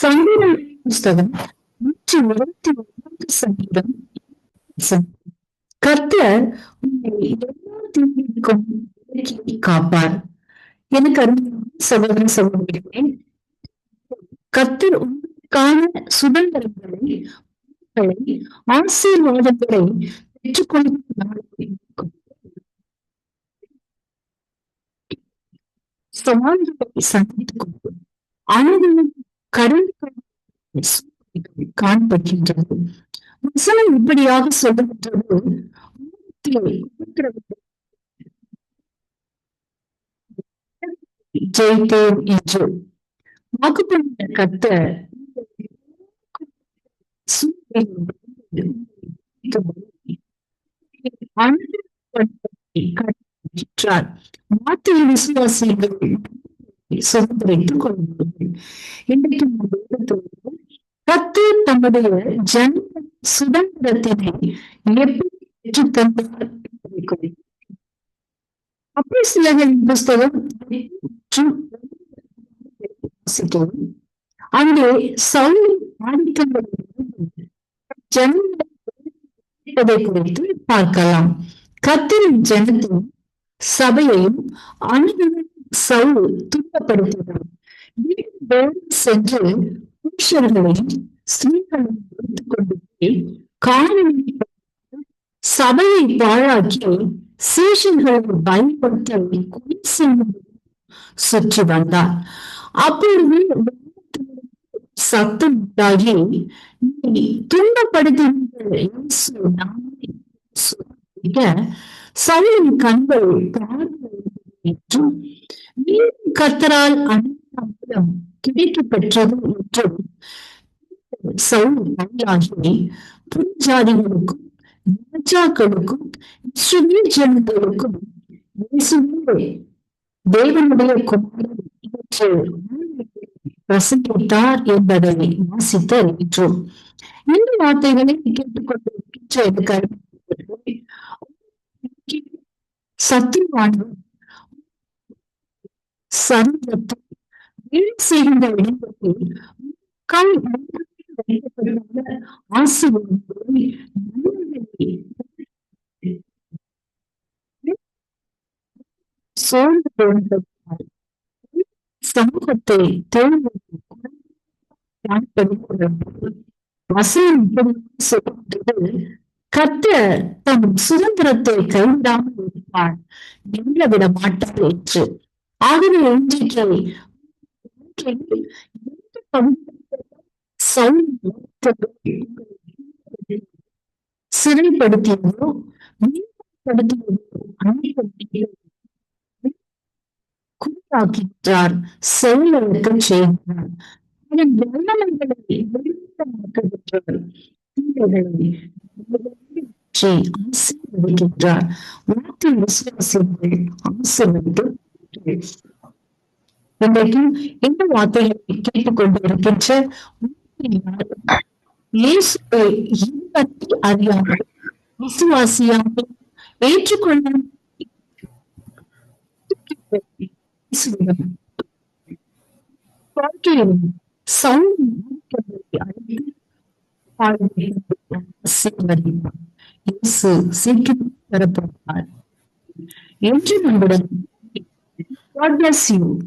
சங்கீதம் புஸ்தகம் நூற்றி இருபத்தி ஒன்பது சங்கீதம். கர்த்தர் உங்களை எல்லா தீமைக்கும் காப்பார். எனக்கு அருமையான சகோதர சகோதரிகளே கர்த்தர் உங்களுக்கான சுதந்திரங்களை ஆசீர்வாதங்களை பெற்றுக்கொள்ளும் சவால்களை சந்தித்துக் கொண்டு அனுதினம் கடல் காண்படுகின்றது வசனம் இப்படியாக சொல்லுகின்றது. ஜெயித்தேன் என்று. வாக்குப்பட்ட கத்த விசுவாசிகள் சுதந்திரித்துக் கொள்வார்கள் இன்றைக்கு நாம் வேதத்தோடு கத்து தம்முடைய ஜன சுதந்திரத்தினை எப்படி பெற்றுத்தந்தார் என்பதை குறித்து. அப்படி சிலர்களின் புஸ்தகம் வாசிக்கவும். அங்கே சவுலின் ஆதிக்கங்கள் ஜனங்களை குறித்து பார்க்கலாம். கத்திரின் ஜனத்தையும் சபையையும் அணுகுடன் சவுல் துன்பப்படுத்தினான் சென்று புருஷர்களையும் ஸ்திரீகளையும் வைத்துக் கொண்டு போய் காணொலி சபையை பாழாக்கி சீஷர்களை பயன்படுத்த கொலை செய்யும் சுற்றி வந்தார். அப்பொழுது சத்தம் உண்டாகி நீ துன்பப்படுத்துகின்ற சவுலின் கண்கள் என்றும் மீண்டும் கர்த்தரால் அனைத்து கிடைக்க பெற்றது என்றும் சவுல் ராஜாக்களுக்கும் இஸ்ரவேல் ஜனங்களுக்கும் தேவனுடைய குமாரன் இவற்றை பிரசங்கித்தார் என்பதை வாசித்து அறிவித்தோம் இந்த வார்த்தைகளை கேட்டுக்கொண்டிருக்கின்ற எனக்கு சத்தியவான சரீரத்தை இடத்தில் கண் வைக்கப்பட்டுள்ள சோர்ந்து சமூகத்தை தேர்வு வசனம் சொல்கின்றது கத்த தன் சுதந்திரத்தை கைவிடாமல் இருப்பார். நின்ற விட மாட்டார் என்று. ஆகவே இன்றைக்கு சிறைப்படுத்தியதோ மீன்படுத்தியதோ குறியாக்கின்றார் செயலுக்கு செய்கிறார். அதன் வல்லமைகளை வெளிப்படுத்துகின்றார். ஆசீர்வதிக்கின்றார். வார்த்தை விசுவாசிகள் ஆசீர்வதித்து இன்றைக்கும் இந்த வார்த்தைகளை கேட்டுக்கொண்டு இருக்கின்ற இயேசுவை இன்பத்தை அறியாமல் விசுவாசியாமல் ஏற்றுக்கொள்ள இயேசு சீக்கிரம் என்று நம்முடன் Código é assim,